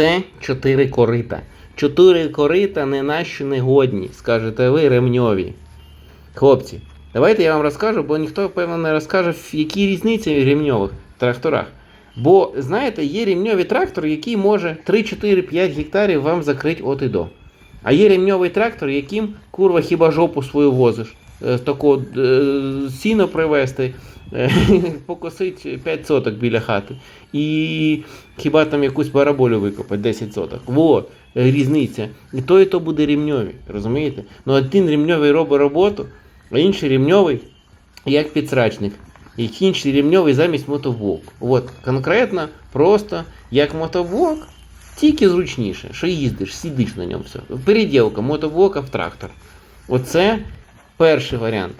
Це чотири корита. Чотири корита не наші не годні, скажете ви ремньові. Хлопці, давайте я вам розкажу, бо ніхто, певно, не розкаже, які різниці в рівньових тракторах. Бо, знаєте, є рівньовий трактор, який може 3-4-5 гектарів вам закрити от і до. А є рівньовий трактор, яким курва хіба жопу свою возиш. Е, Тако е, сіно привезти, е, покосить 5 соток біля хати. І хіба там якусь параболю викопати 10 соток. Во, різниця. І то, і то буде рівньові, розумієте? Ну один рівньовий робить роботу, а інший рівньовий як підсрачник. І інший рівньовий замість мотоблок. От, конкретно, просто як мотоблок, тільки зручніше, що їздиш, сидиш на ньому все. Переділка мотоблока в трактор. Оце перший варіант.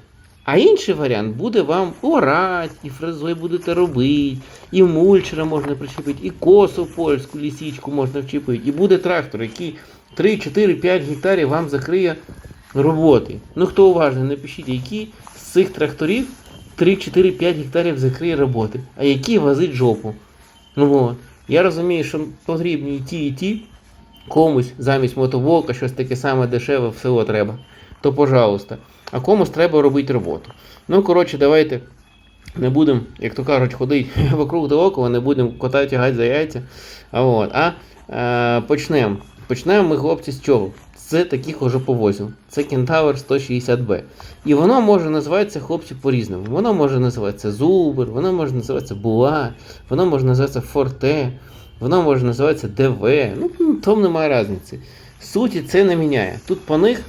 А інший варіант буде вам орати, і фрезою будете робити, і мульчера можна причепити, і косу польську лісічку можна вчепити. І буде трактор, який 3, 4, 5 гектарів вам закриє роботи. Ну хто уважний, напишіть, які з цих тракторів 3, 4, 5 гектарів закриє роботи, а які возить жопу. Ну от. Я розумію, що потрібні і ті, і ті. Комусь замість мотоблока щось таке саме дешеве в село треба. То пожалуйста. А комусь треба робити роботу. Ну, коротше, давайте не будемо, як то кажуть, ходити вокруг да около, не будемо кота тягати за яйця. А, от. а е, почнемо. Почнемо ми, хлопці, з чого? З таких уже повозів. Це Кентавр 160B. І воно може називатися хлопці по-різному. Воно може називатися Зубр, воно може називатися Була, воно може називатися Форте, воно може називатися ДВ. Ну, там немає різниці. Суті це не міняє. Тут по них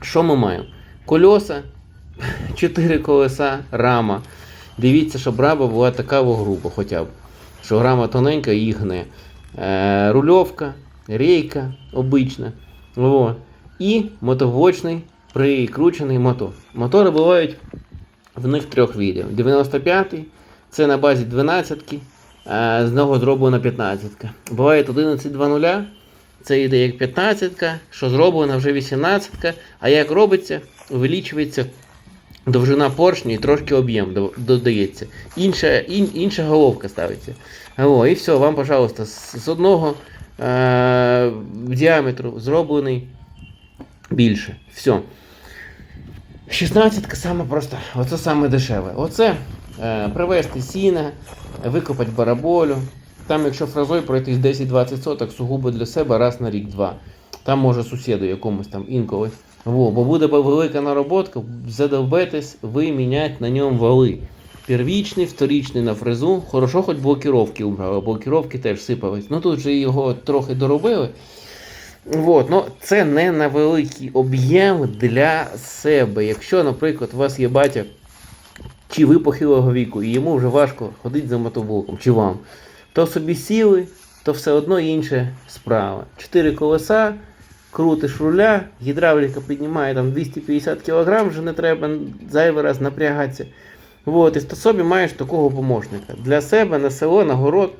що ми маємо? Кольоса, 4 колеса, рама. Дивіться, щоб рама була така во груба хоча б. Що рама тоненька і гне. Е, рульовка, рейка обична. О. І мотовочний прикручений мотор. Мотори бувають в них трьох видів. 95-й це на базі 12-ки, з нього зроблена 15-ка. Буває 11.2.0, це йде як 15-ка, що зроблена вже 18-ка, а як робиться, увеличується довжина поршня і трошки об'єм додається. Інша, ін, інша головка ставиться. О, і все, вам, пожалуйста, з, з одного е, діаметру зроблений більше. Все. 16 саме просто, оце саме дешеве. Оце е, привезти сіна, викопати бараболю. Там, якщо фразою пройтись 10-20 соток, сугубо для себе раз на рік-два. Там може сусіду якомусь там інколи. Во, бо буде велика нароботка, задовбетесь ви міняти на ньому вали. Первічний, вторічний на фрезу. Хорошо, хоч блокіровки убрали, блокіровки теж сипались. Ну тут же його трохи доробили. Вот, ну, це не на великий об'єм для себе. Якщо, наприклад, у вас є батя, чи ви похилого віку, і йому вже важко ходити за мотоблоком, чи вам, то собі сіли, то все одно інша справа. Чотири колеса, крутиш руля, гідравліка піднімає там 250 кг, вже не треба зайвий раз напрягатися. Вот, і ти собі маєш такого помощника. Для себе на село, на город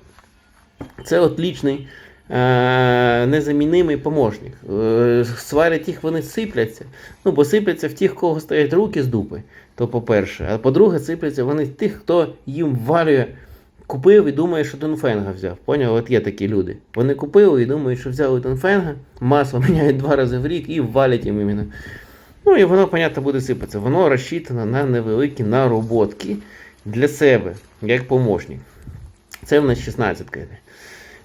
це отлічний е, незамінимий помощник. Е, сварять їх, вони сипляться. Ну, бо сипляться в тих, кого стоять руки з дупи, то по-перше. А по-друге, сипляться вони в тих, хто їм валює, купив і думає, що Донфенга взяв. Поняв? От є такі люди. Вони купили і думають, що взяли Донфенга, масло міняють два рази в рік і валять їм іменно. Ну і воно, понятно, буде сипатися. Воно розчитано на невеликі нароботки для себе, як помощник. Це в нас 16 йде.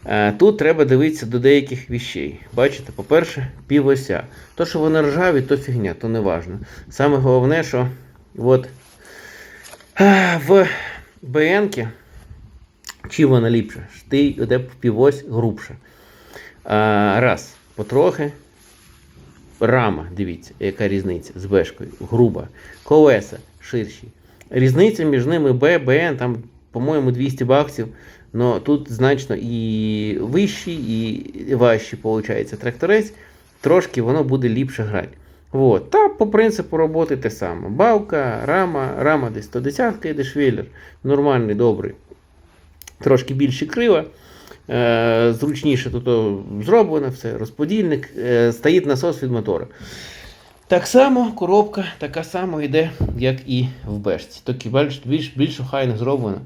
Е, Тут треба дивитися до деяких віщей. Бачите, по-перше, півося. То, що вони ржаві, то фігня, то не важно. Саме головне, що от, е, в БН, чи вона ліпша, ти йде півось грубша. А, раз, потрохи. Рама, дивіться, яка різниця з бешкою, груба. Колеса ширші. Різниця між ними Б, БН, там, по-моєму, 200 баксів. Но тут значно і вищі, і важчі, виходить, тракторець. Трошки воно буде ліпше грати. Вот. Та по принципу роботи те саме. Балка, рама, рама десь 110 йде швеллер. Нормальний, добрий. Трошки більше крила. Е, зручніше тут зроблено все, розподільник, е, стоїть насос від мотора. Так само коробка така сама йде, як і в бешці. Тільки більш, більш, охайно зроблено.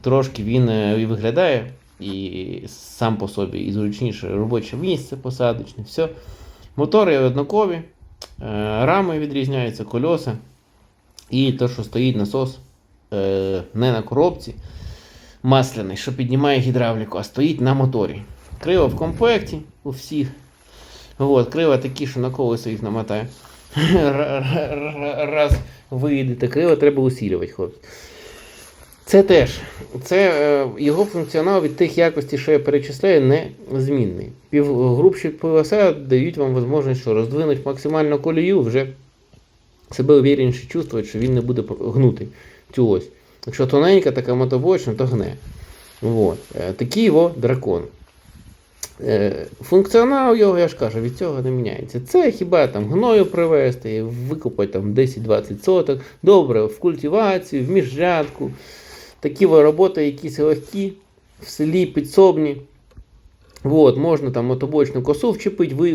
Трошки він е, і виглядає і сам по собі, і зручніше робоче місце посадочне, все. Мотори однакові, е, рами відрізняються, кольоса. І те, що стоїть насос е, не на коробці масляний, що піднімає гідравліку, а стоїть на моторі. Крила в комплекті у всіх. От, крила такі, що на колесо їх намотає. Раз виїдете крила, треба усилювати, хлопці. Це теж. Це е, його функціонал від тих якостей, що я перечисляю, не змінний. Півгрупші полоса дають вам можливість, що роздвинуть максимально колію, вже себе увереніше чувствувати, що він не буде гнути цю ось. Якщо тоненька така мотобочна, то гне. Вот. Е, Такий його дракон. Е, Функціонал його, я ж кажу, від цього не міняється. Це хіба там гною привезти, викопати там 10-20 соток, добре, в культивацію, в міжрядку. Такі роботи якісь легкі, в селі підсобні. Вот, можна там мотобочну косу вчепити, ви,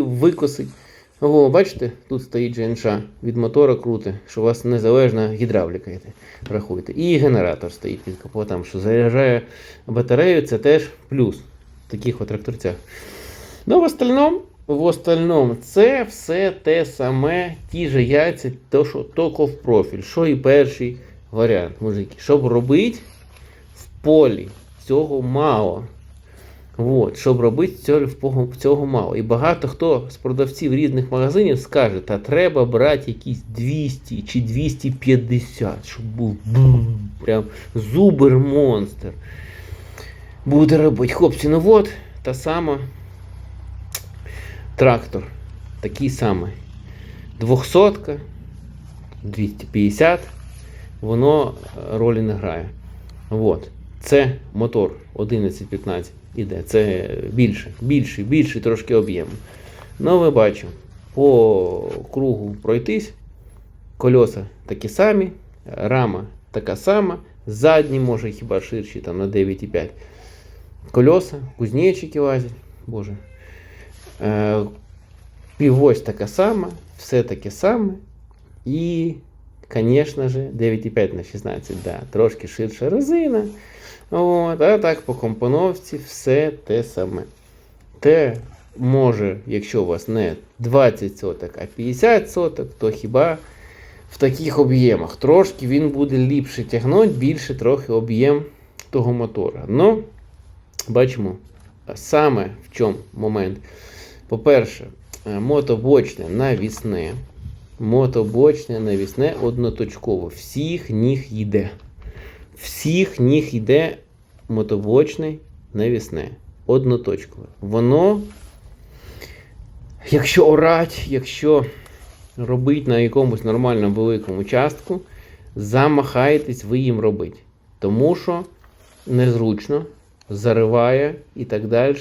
викосить. О, бачите, тут стоїть ЖНШ від мотора круте, що у вас незалежна гідравліка рахуйте. І генератор стоїть під капотом, що заряджає батарею, це теж плюс в таких от тракторцях. Ну, в остальному, в остальному, це все те саме, ті же яйця, то, що тільки в профіль, що і перший варіант, мужики. Щоб робити в полі, цього мало. От, щоб робити цього, цього мало. І багато хто з продавців різних магазинів скаже, та треба брати якісь 200 чи 250, щоб був бум, прям зубер-монстр. Буде робити. Хлопці, ну от, та сама трактор. Такий самий. 200, 250, воно ролі не грає. От. Це мотор 11-15 іде. Це більше, більший, більший трошки об'єм. Ну, ви бачимо, по кругу пройтись, кольоса такі самі, рама така сама, задні, може хіба ширші там на 9,5. Кольоса, кузнечики лазять, боже. Е, Півось така сама, все таке саме. І, звісно ж, 9,5 на 16, да, трошки ширша резина. От, а так по компоновці все те саме. Те може, якщо у вас не 20 соток, а 50 соток, то хіба в таких об'ємах трошки він буде ліпше тягнути, більше трохи об'єм того мотора. Ну, бачимо, саме в чому момент. По-перше, мотобочне навісне. Мотобочне навісне одноточково. Всіх ніг йде всіх ніг йде мотобочний навісне. Одноточкове. Воно, якщо орать, якщо робить на якомусь нормальному великому частку, замахаєтесь ви їм робити. Тому що незручно, зариває і так далі.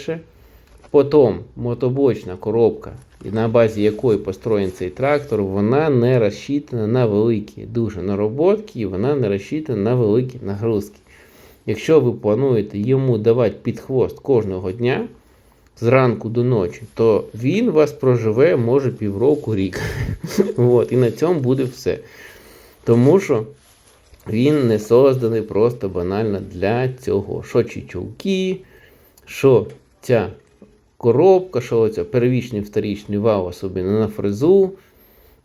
Потім мотобочна коробка, на базі якої построєн цей трактор, вона не розчитана на великі дуже нароботки і вона не розчитана на великі нагрузки. Якщо ви плануєте йому давати під хвост кожного дня зранку до ночі, то він вас проживе може півроку рік. От, І на цьому буде все. Тому що він не созданий просто банально для цього. Що чучулки, що ця коробка, що оця первічний вторічний вал особливо на фрезу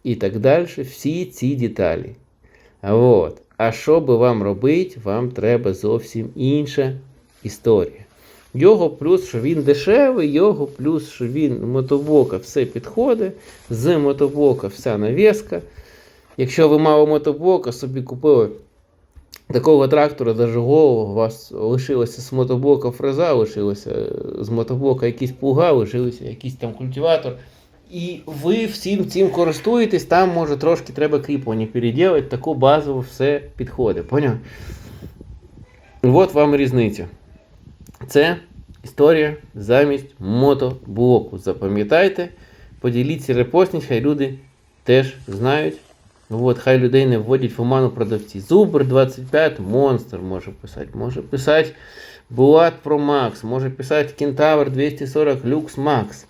і так далі. Всі ці деталі. От. А що би вам робити, вам треба зовсім інша історія. Його плюс, що він дешевий, його плюс, що він мотоблока все підходить, з мотоблока вся навіска. Якщо ви мало мотоблока, собі купили такого трактора дожигового, у вас лишилося з мотоблока фреза, лишилося з мотоблока якийсь плуга, лишилося якийсь там культиватор. І ви всім цим користуєтесь, там може трошки треба кріплення переділити, таку базову все підходить. Поняв? От вам різниця. Це історія замість мотоблоку. Запам'ятайте, поділіться репостніть, хай люди теж знають. От, хай людей не вводять в оману продавці. Зубр 25 монстр може писати. Може писати Булат Pro Max, може писати Кентавр 240 Lux Max.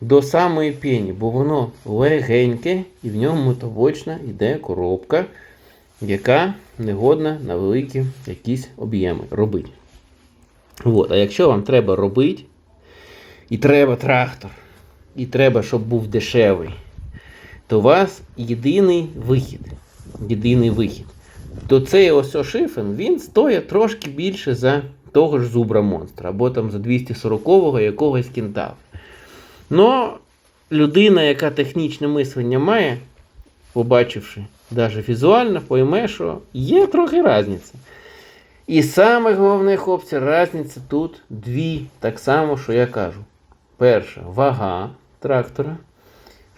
До самої пені, бо воно легеньке і в ньому мотобочна йде коробка, яка не годна на великі якісь об'єми робити. От. А якщо вам треба робити, і треба трактор, і треба, щоб був дешевий, то у вас єдиний вихід. Єдиний вихід. То цей ось шифен, він стоїть трошки більше за того ж зубра монстра, або там за 240-го якогось кентавра. Но людина, яка технічне мислення має, побачивши навіть візуально, пойме, що є трохи різниця. І саме головне, хлопці, різниця тут дві, так само, що я кажу. Перша вага трактора.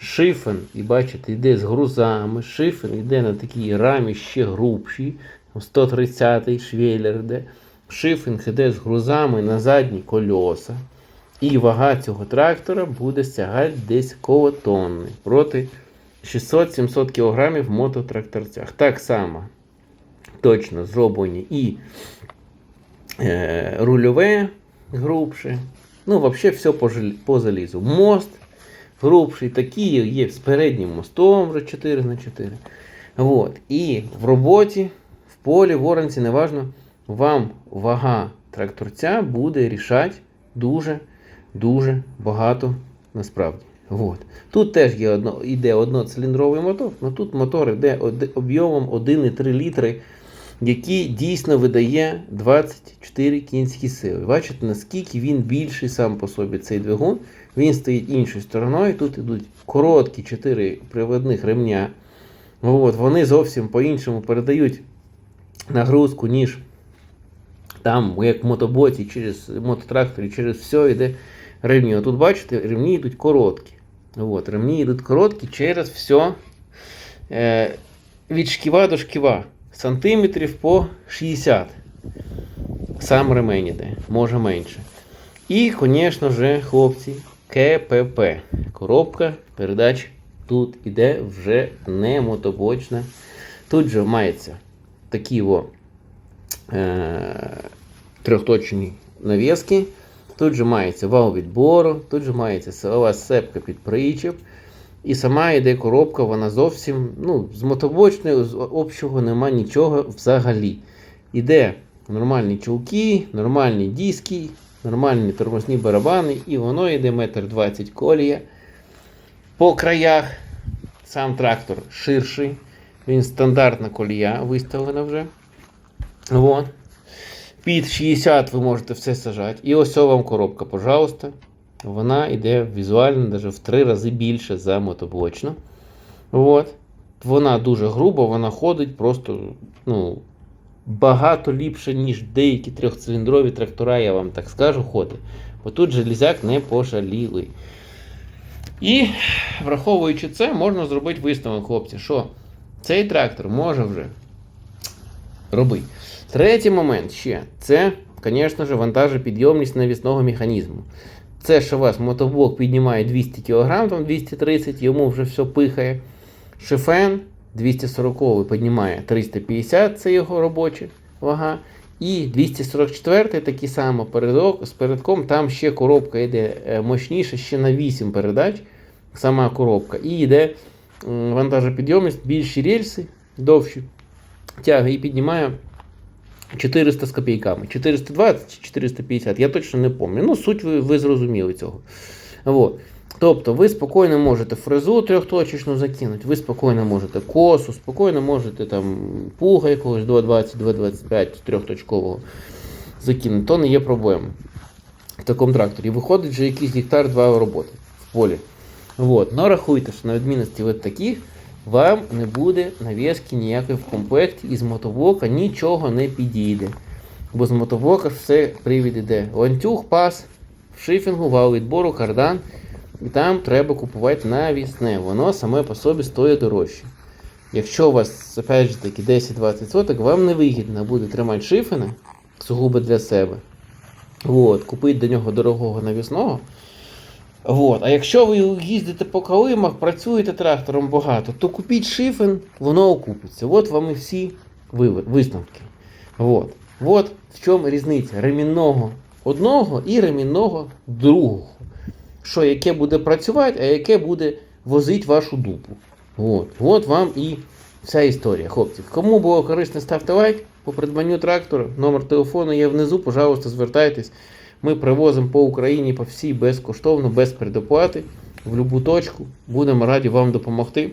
Шифен, і бачите, йде з грузами. Шифен йде на такій рамі ще грубшій. 130-й швеллер йде. Шифен йде з грузами на задні кольоса. І вага цього трактора буде сягати десь коло тонни проти 600-700 кг в мототракторцях. Так само точно зроблені і е, рульове грубше. Ну, взагалі, все по, по залізу. Мост грубший, такі є з переднім мостом вже 4 на 4 Вот. І в роботі, в полі, в оранці, неважно, вам вага тракторця буде рішати дуже, дуже багато насправді. Вот. Тут теж є одно, йде одноциліндровий мотор, але тут мотор йде об'ємом 1,3 літри, який дійсно видає 24 кінські сили. Бачите, наскільки він більший сам по собі цей двигун. Він стоїть іншою стороною. Тут йдуть короткі 4 приводних ремня. От, вони зовсім по-іншому передають нагрузку, ніж там, як в мотоботі, через мототракторі, через все йде ремні. Тут бачите, ремні йдуть короткі. От, ремні йдуть короткі через все е, від шківа до шківа. Сантиметрів по 60. Сам ремень іде, може менше. І, звісно ж, хлопці, КПП. Коробка передач тут іде вже не мотобочна. Тут же мається такі о, е, трьохточні навіски. Тут же мається вал відбору, тут же мається силова сцепка під причеп. І сама йде коробка, вона зовсім ну, з мотобочною, з общого нема нічого взагалі. Іде нормальні чулки, нормальні диски, нормальні тормозні барабани, і воно йде метр 20 колія. По краях сам трактор ширший, він стандартна колія виставлена вже. Вон. Під 60 ви можете все сажати. І ось вам коробка, пожалуйста. Вона йде візуально навіть в 3 рази більше за мотоблочну. От. Вона дуже груба, вона ходить просто ну, багато ліпше, ніж деякі трьохциліндрові трактора, я вам так скажу, ходить. Бо тут железяк не пожаліли. І враховуючи це, можна зробити висновок, хлопці, що цей трактор може вже робити. Третій момент ще це, звісно ж, вантажопідйомність навісного механізму. Це, що у вас мотоблок піднімає 200 кг, там 230 йому вже все пихає. Шифен 240 піднімає 350, це його робоча вага. І 244 такий само передок, з передком, там ще коробка йде е, мощніша, ще на 8 передач. Сама коробка. І йде вантажопідйомність, більші рельси, довші тяги і піднімає 400 з копійками. 420 чи 450, я точно не пам'ятаю. Ну, суть ви, ви зрозуміли цього. Вот. Тобто ви спокійно можете фрезу трьохточечну закинути, ви спокійно можете косу, спокійно можете там пуга якогось 220-225 трьохточкового закинути, то не є проблеми в такому тракторі. Виходить вже якийсь гектар два роботи в полі. Вот. Но рахуйте, що на відмінності від таких вам не буде нав'язки ніякої в комплекті і з мотоблока нічого не підійде. Бо з мотоблока ж все привід іде. Ланцюг, пас, в шифінгу, вал відбору, кардан. І там треба купувати навісне. Воно саме по собі стоїть дорожче. Якщо у вас, опять же таки, 10-20 соток, вам не вигідно буде тримати шифена сугубо для себе. От, купити до нього дорогого навісного. Вот. А якщо ви їздите по калимах, працюєте трактором багато, то купіть шифен, воно окупиться. От вам і всі висновки. Вот. От в чому різниця ремінного одного і ремінного другого. Що яке буде працювати, а яке буде возити вашу дупу. От. От вам і Вся історія, хлопці. Кому було корисно, ставте лайк по придбанню трактора. Номер телефону є внизу, пожалуйста, звертайтесь. Ми привозимо по Україні по всій безкоштовно, без предоплати, в будь-яку точку. Будемо раді вам допомогти.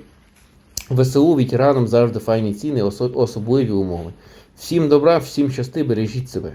ВСУ ветеранам завжди файні ціни, особливі умови. Всім добра, всім щасти, бережіть себе.